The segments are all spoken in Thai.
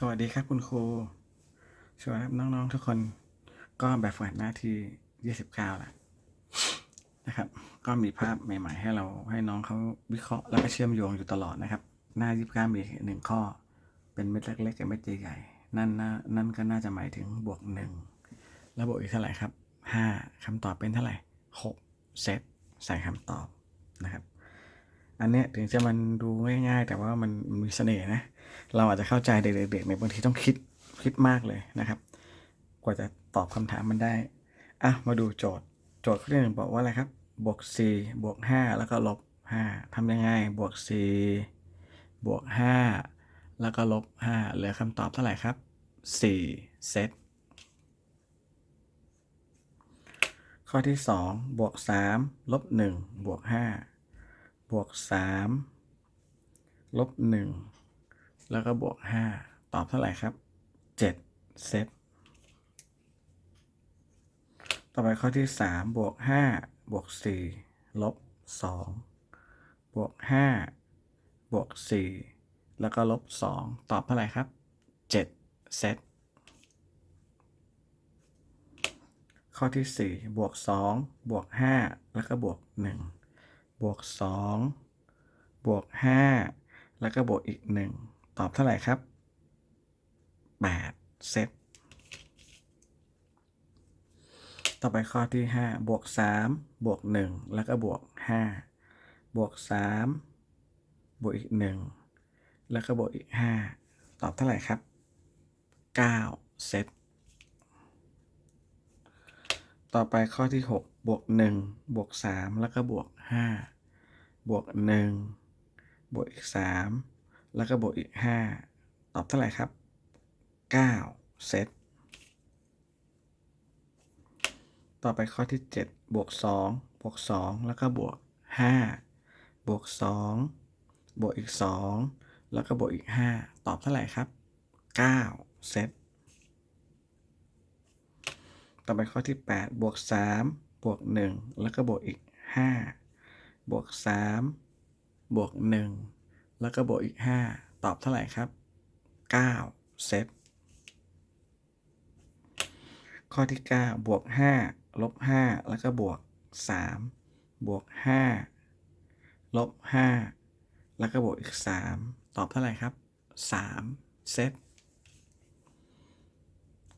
สวัสดีครับคุณครูสวัสดีครับน้องๆทุกคน ก็แบบฝึกหัดหน้าที่29แล้วนะครับ ก็มีภาพใหม่ ๆ ให้เราให้น้องเขาวิเคราะห์แล้วก็เชื่อมโยงอยู่ตลอดนะครับ หน้า29มีหนึ่งข้อ เป็นเม็ดเล็กๆกับเม็ดใหญ่ๆนั่นน่านั่นก็น่าจะหมายถึงบวกหนึ่งแล้วบวกอีกเท่าไหร่ครับ5คำตอบเป็นเท่าไหร่6เซตใส่คำตอบนะครับ อันเนี้ยถึงจะมันดูง่ายๆ แต่ว่ามันมีเสน่ห์นะ เราอาจจะเข้าใจเด็กๆในยบางทีต้องคิดคิดมากเลยนะครับ กว่าจะตอบคำถามมันได้ อะ มาดูโจทย์ โจทย์ข้อที่หนึ่งบอกว่าอะไรครับ บวก4บวก 5 แล้วก็ลบ5ทำยังไง บวก4บวก 5 แล้วก็ลบ 5 เหลือคำตอบเท่าไหร่ครับ 4 เซต ข้อที่ 2 บวก 3 ลบ 1 บวก 5 บวก 3 ลบ 1 แล้วก็บวก 5 ตอบเท่าไหร่ครับ 7 เซต ต่อไปข้อที่ 3 บวก 5 บวก 4 ลบ 2 บวก 5 บวก 4 แล้วก็ลบ 2 ตอบเท่าไหร่ครับ 7 เซต ข้อที่ 4 บวก 2 บวก 5 แล้วก็บวก 1 บวก 2 บวก 5 แล้วก็บวกอีก 1 ตอบเท่าไหร่ครับ 8 เซต ต่อไปข้อที่ 5 บวก 3 บวก 1 แล้วก็บวก 5 บวก 3 บวกอีก 1 แล้วก็บวกอีก 5 ตอบเท่าไหร่ครับ 9 เซต ต่อไปข้อที่ 6 บวก 1 บวก 3 แล้วก็บวก 5 บวก 1 บวกอีก 3 แล้วก็บวกอีก 5 ตอบเท่าไหร่ครับ 9 เซต ต่อไปข้อที่ 7 บวก 2 บวก 2 แล้วก็บวก 5 บวก 2 บวกอีก 2 แล้วก็บวกอีก 5 ตอบเท่าไหร่ครับ 9 เซต ต่อไปข้อที่ 8 บวก 3 บวก 1 แล้วก็บวกอีก 5 บวก 3 บวก 1 แล้วก็บวกอีก 5 ตอบเท่าไหร่ครับ 9 เซต ข้อที่ 9 บวก 5 ลบ 5 แล้วก็บวก 3 บวก 5 ลบ 5 แล้วก็บวกอีก 3 ตอบเท่าไหร่ครับ 3 เซต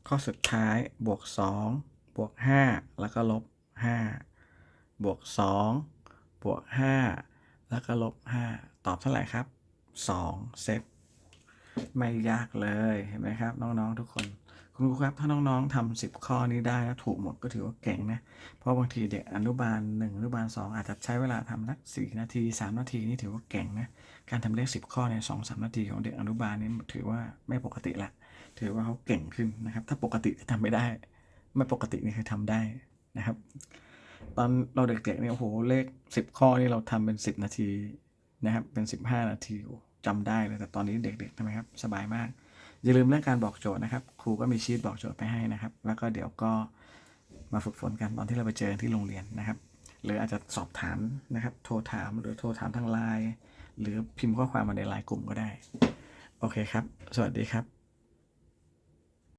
ข้อสุดท้ายบวก 2 บวก 5 แล้วก็ลบ 5 บวก 2 บวก 5 แล้วก็ลบ 5 ตอบเท่าไหร่ครับ 2 เซตไม่ยากเลยเห็นไหมครับ น้อง ๆ ทุกคน คุณครูครับ ถ้าน้องๆทำสิบข้อนี้ได้แล้วถูกหมดก็ถือว่าเก่งนะ เพราะบางทีเด็กอนุบาลหนึ่งอนุบาลสองอาจจะใช้เวลาทำนักสี่นาทีสามนาทีนี่ถือว่าเก่งนะ การทำเลขสิบข้อในสองสามนาทีของเด็กอนุบาลนี่ถือว่าไม่ปกติละ ถือว่าเขาเก่งขึ้นนะครับ ถ้าปกติจะทำไม่ได้ ไม่ปกตินี่คือทำได้นะครับ ตอนเราเด็กๆเนี่ยโอ้โหเลขสิบข้อนี่เราทำเป็นสิบนาทีนะครับ เป็นสิบห้านาทีโอ้จำได้เลยแต่ตอนนี้เด็กๆทำไหมครับสบายมาก อย่าลืมเรื่องการบอกโจทย์นะครับ ครูก็มีชีตบอกโจทย์ไปให้นะครับ แล้วก็เดี๋ยวก็มาฝึกฝนกันตอนที่เราไปเจอที่โรงเรียนนะครับ หรืออาจจะสอบถามนะครับ โทรถามหรือโทรถามทางไลน์หรือพิมพ์ข้อความมาในไลน์กลุ่มก็ได้ โอเคครับ สวัสดีครับ